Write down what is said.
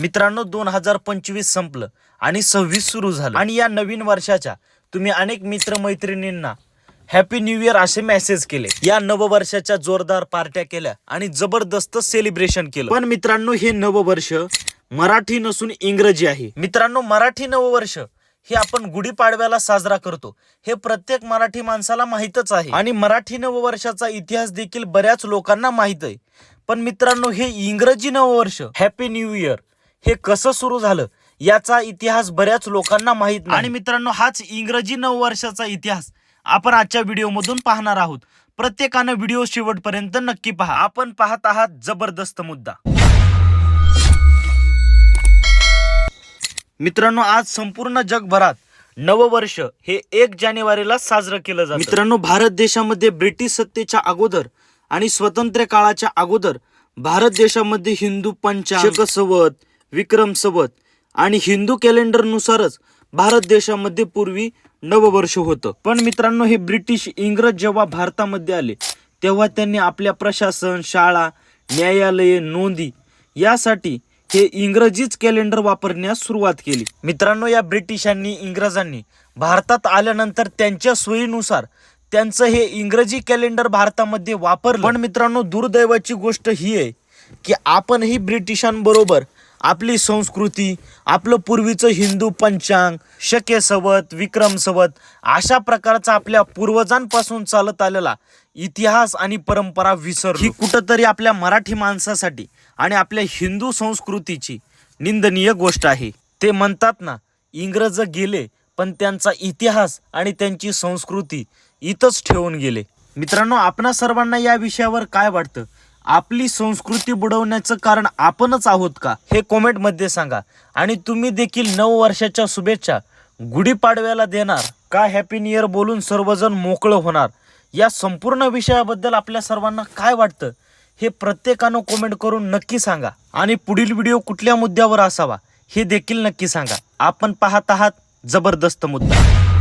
मित्रांनो दोन हजार पंचवीस संपलं आणि सव्वीस सुरू झालं. आणि या नवीन वर्षाच्या तुम्ही अनेक मित्रमैत्रिणींना हॅपी न्यू इयर असे मेसेज केले. या नववर्षाच्या जोरदार पार्ट्या केल्या आणि जबरदस्त सेलिब्रेशन केलं. पण मित्रांनो हे नववर्ष मराठी नसून इंग्रजी आहे. मित्रांनो मराठी नववर्ष हे आपण गुढीपाडव्याला साजरा करतो. हे प्रत्येक मराठी माणसाला माहीतच आहे. आणि मराठी नववर्षाचा इतिहास देखील बऱ्याच लोकांना माहीत आहे. पण मित्रांनो हे इंग्रजी नववर्ष हॅपी न्यू इयर हे कसं सुरू झालं याचा इतिहास बऱ्याच लोकांना माहीत नाही. आणि मित्रांनो हाच इंग्रजी नववर्षाचा इतिहास आपण आजच्या व्हिडिओमधून पाहणार आहोत. प्रत्येकानं व्हिडिओ शेवटपर्यंत नक्की पहा. आपण पाहत आहात जबरदस्त मुद्दा. मित्रांनो आज संपूर्ण जगभरात नववर्ष हे एक जानेवारीला साजरं केलं जातं. मित्रांनो भारत देशामध्ये ब्रिटिश सत्तेच्या अगोदर आणि स्वतंत्र काळाच्या अगोदर भारत देशामध्ये हिंदू पंचांग सवत विक्रम सवत आणि हिंदू कॅलेंडरनुसारच भारत देशामध्ये पूर्वी नववर्ष होतं. पण मित्रांनो हे ब्रिटिश इंग्रज जेव्हा भारतामध्ये आले तेव्हा त्यांनी आपल्या प्रशासन शाळा न्यायालये नोंदी यासाठी हे इंग्रजीच कॅलेंडर वापरण्यास सुरुवात केली. मित्रांनो या ब्रिटिशांनी इंग्रजांनी भारतात आल्यानंतर त्यांच्या सोयीनुसार त्यांचं हे इंग्रजी कॅलेंडर भारतामध्ये वापरलं. पण मित्रांनो दुर्दैवाची गोष्ट ही आहे की आपणही ब्रिटिशांबरोबर आपली संस्कृती आपलं पूर्वीचं हिंदू पंचांग शके सवत विक्रम सवत अशा प्रकारचा आपल्या पूर्वजांपासून चालत आलेला इतिहास आणि परंपरा विसर ही कुठंतरी आपल्या मराठी माणसासाठी आणि आपल्या हिंदू संस्कृतीची निंदनीय गोष्ट आहे. ते म्हणतात ना इंग्रज गेले पण त्यांचा इतिहास आणि त्यांची संस्कृती इथंच ठेवून गेले. मित्रांनो आपणा सर्वांना या विषयावर काय वाटतं? आपली संस्कृती बुडवण्याचं कारण आपणच आहोत का? हे कॉमेंटमध्ये सांगा. आणि तुम्ही देखील नऊ वर्षाच्या शुभेच्छा गुढीपाडव्याला देणार. का हॅपी न्यू इयर बोलून सर्वजण मोकळं होणार? या संपूर्ण विषयाबद्दल आपल्या सर्वांना काय वाटतं? हे प्रत्येकानं कॉमेंट करून नक्की सांगा. आणि पुढील व्हिडिओ कुठल्या मुद्द्यावर असावा हे देखील नक्की सांगा. आपण पाहत आहात जबरदस्त मुद्दा.